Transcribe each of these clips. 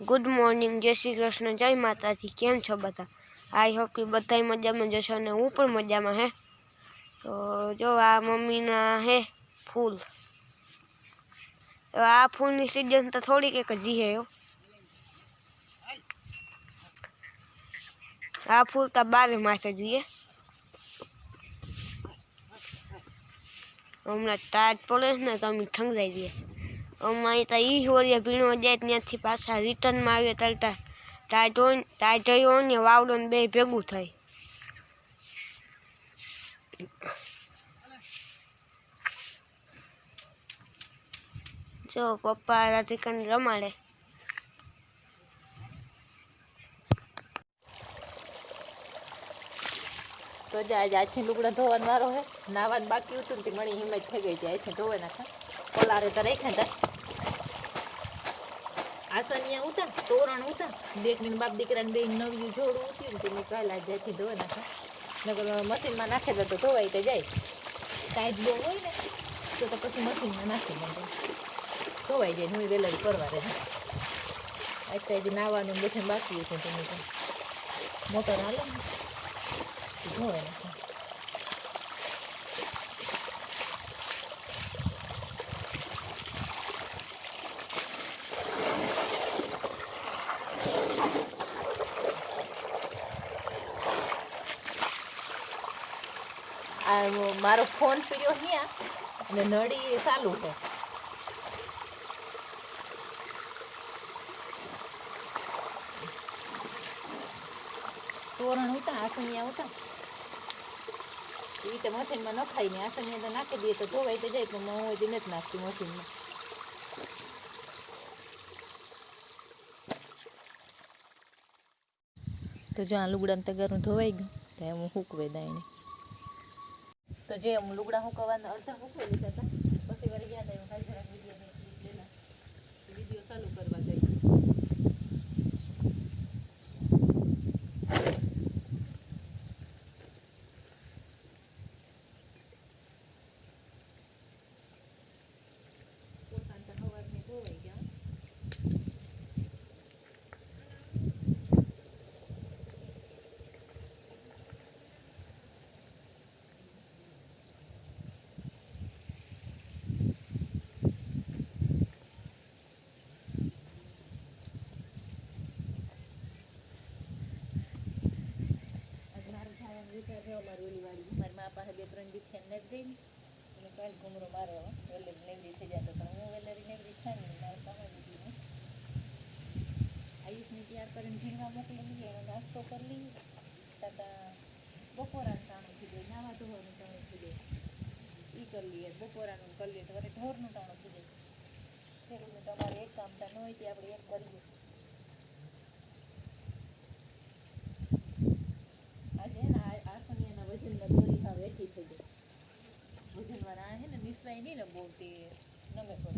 Good morning જય શ્રી કૃષ્ણ, જય માતાજી, કેમ છો બધા? આઈ હોપ કે બધા મજામાં જશો અને હું પણ મજામાં, હે? તો જો આ મમ્મીના, હે, ફૂલ. આ ફૂલની સિઝન તો થોડીક એક હજી હે આ ફૂલ તો બારે માસે જોઈએ હમણાં તાજ પડે ને તો અમે ઠંગાઈ દઈએ અમારે તો એ હોરિયા ભીણો જાય ત્યાંથી પાછા રિટર્નમાં આવે તરતા ટાઈટ હોય ટાઈટ ને વાવડો ને બે ભેગું થાય જો પપ્પા રાધિકાને રમાડે. તો જ આજે આજથી લુગડા ધોવાનો વારો હે. નાવાનું બાકી હતું ને તે મણી હિંમત થઈ ગઈ છે આથી ધોવાના ખા કોલારે તો રાખ્યા તા આસનિયા ઉતા તોરણ ઉતા બેકની બાપ દીકરાને બે નવી જોડું ઉતર્યું ને તે મેં પહેલાં જ્યાંથી ધોવા નાખા. નકર મશીનમાં નાખે તો ધોવાઈ તો જાય. ટાઈટ બહુ હોય ને, તો તો પછી મશીનમાં નાખી દે ધોવાઈ જાય હું વેલરી કરવા રહે. અત્યારે નાવાનું બધું બાકી હતું તમે મોટર હાલે ને. ધોવે નાખે આ મારો ફોન પીડ્યો અહીંયા અને નળી ચાલુ છે. તોરણ ઉતા આસનિયા ઉતા. એ તો મશીનમાં નખાય ને આસનિયા તો નાખી દઈએ, તો ધોવાઈ તો જાય, પણ હું હજી નથી નાખતી મશીનમાં. તો જો આ લુગડાને તગારું ધોવાઈ ગયું તો એમ હું હૂકવે દાઈને તો જે હું લુગડા હુકવવાના અડધા હુકવી લીધા હતા પછી વળી યાદ આવ્યું કાંઈ જરાક વીડિયો લેલા વીડિયો ચાલુ કરવા ગઈ પોતાને તો સવારની ધોવાઈ ગયા આજ મારે ખાવાનું વિચાર છે અમારી ઓલી વાડી મારી મા પાસે બે ત્રણ દી થઈને નથી ગઈ ને અને કાલ ઘૂમરો મારે વેલેરી નેવડી થઈ જતો પણ હું વેલેરી નેવડી થાય ને મારે પાસે દીધી ને આયુષને તૈયાર ભીણવા મોકલી દીધી એનો નાસ્તો કરી લઈએ. તાતા બપોરાનું ટાણું થઈ જાય નાવા ધોવાનું ટાણું થઈ જાય એ કરી લઈએ, બપોરાનું કરી લઈએ, તો વળી ઢોરનું ટાણું થઈ જાય ખેડૂતને તમારે એક કામ ન હોય તે આપણે એક કરીએ આજે હે ને આ આ સમયના વજનના દોરી સાવ વેઠી થઈ જાય વજનવાળા આ છે ને નિસવાય નહીં ને બહુ તે નમે પડી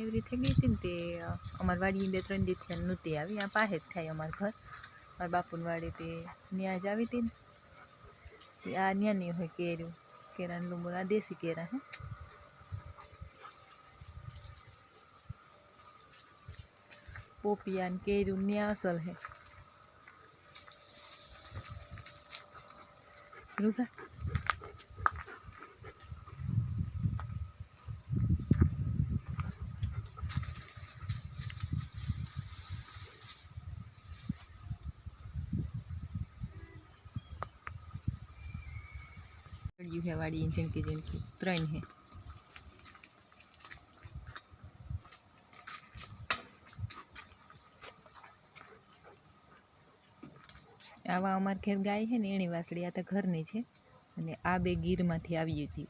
એવી રીતે ગઈ હતી ને તે અમારી વાડી બે ત્રણ દિવસથી નહોતી આવી. આ પાસે જ થાય અમારું ઘર. મારા બાપુની વાડી તે જ આવી હતી ને. આ ન્યા નહીં હોય કેર્યું. કેરાનું લીંબુ આ દેશી કેરા હે. પોપિયા ને કેર્યું ન્યા અસલ હે. રૂગા વાળી ઝીણકી ઝીણકી ત્રણ હે. આવા અમાર ઘેર ગાય છે ને એની વાસળી, આ તો ઘરની છે. અને આ બે ગીરમાંથી આવી હતી.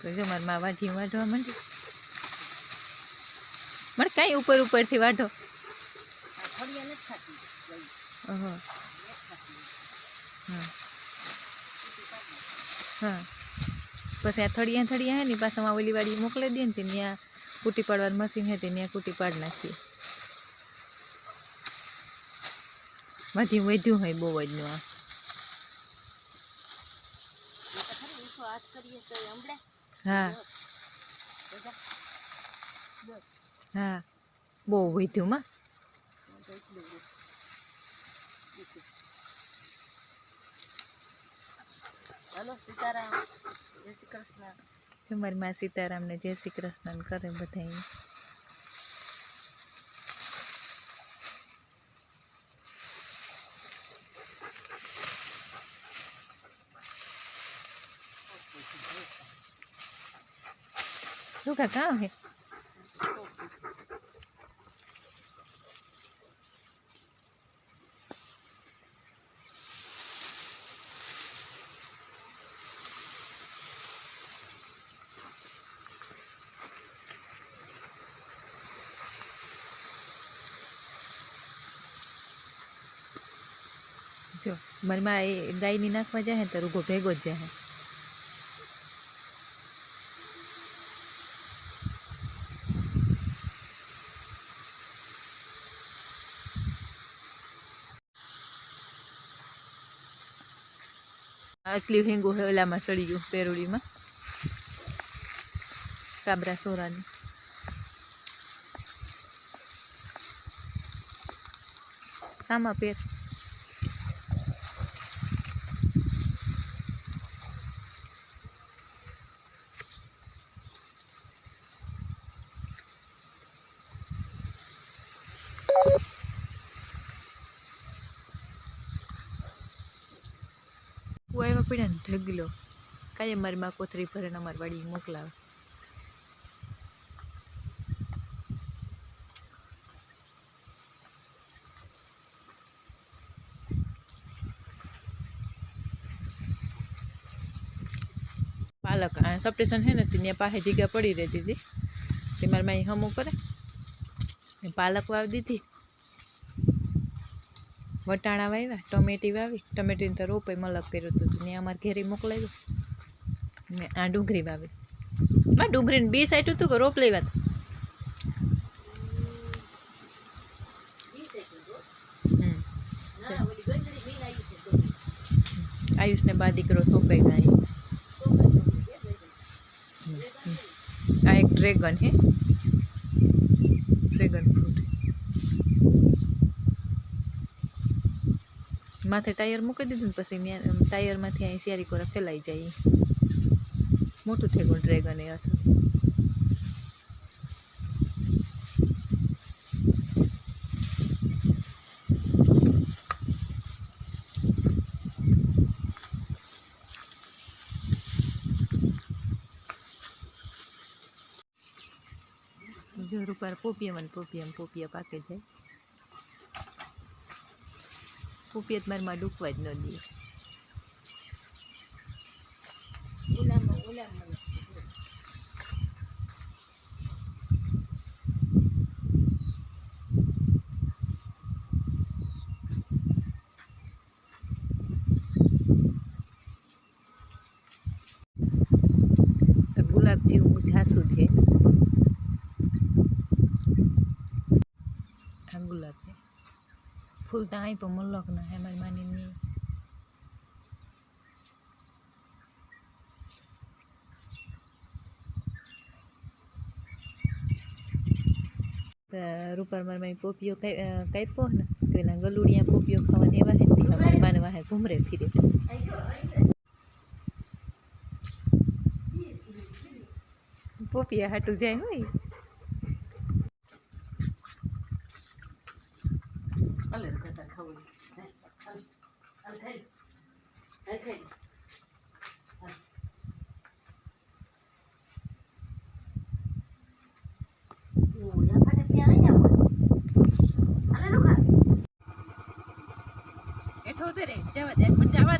તો જો મારા માવાજી વાઢવા માંડી કાંઈ ઉપર ઉપરથી વાઢો. હા હા. પછી આ થળિયા થળિયા હે ને પાછા ઓલી વાડી મોકલી દે ને તે ત્યાં કૂટી પાડવાનું મશીન હે તે ત્યાં કૂટી પાડી નાખીએ. માંથી વધ્યું હોય બહુ જ નું હા. હા. બહુ વધ્યું માં તમારી માં સીતારામને જય શ્રી કૃષ્ણ કરે બધા શું કાં હે? જો મનમાં એ ગાયની નાખવા જાય તો રૂગો ભેગો જ જાય આટલી હેંગું ઓલામાં સડી ગયું પેરોડીમાં. કાબરા સોરાની. આમાં પેર. પડ્યા ને ઢગલો. કાંઈ મારી માં કોથરી ભરીને અમારી વાડી મોકલાવે. પાલક, આ સપ્રેશન છે ને ત્યાં પાસે જગ્યા પડી રહેતી હતી. તે મારી માઈ હમું કરે. પાલક વાવી દીધી. વટાણા વાવ્યા, ટમેટી વાવી, ટમેટીને તો રોપે મલક કર્યું હતું ને અમારે ઘેરી મોકલાવ્યું. ને આ ડુંગળી વાવી. માં ડુંગળીને બી સાઈડ હતું કે રોપ લેવા. આયુષને બા દીકરો થોપાઈ ગાય આ એક ડ્રેગન હે. ડ્રેગન ફ્રૂટ માથે ટાયર મૂકી દીધું ને પછી ટાયરમાંથી અહીં શિયારી કોરા ફેલાઈ જાય. મોટું થઈ ગયું ડ્રેગન એ અસર જોર ઉપર પોપિયમ અને પોપિયમ પોપિયા પાકે જાય પોપિયત મારમાં ડૂબવા જ ન દે. તો ગુલાબ જેવું જાસુ છે આ ગુલાબ છે ફૂલ તો અહીં પણ મલ્લક ના હે મારી માની ની તો રૂપાર મારી મારી પોપિયો કાપ્યો ને? પેલા ગલુડિયા પોપીઓ ખાવાની એવા હે મારી માને વાહે ઘૂમરે ફીરે. પોપિયા હાટું જાય હોય? જવા દે પણ જવા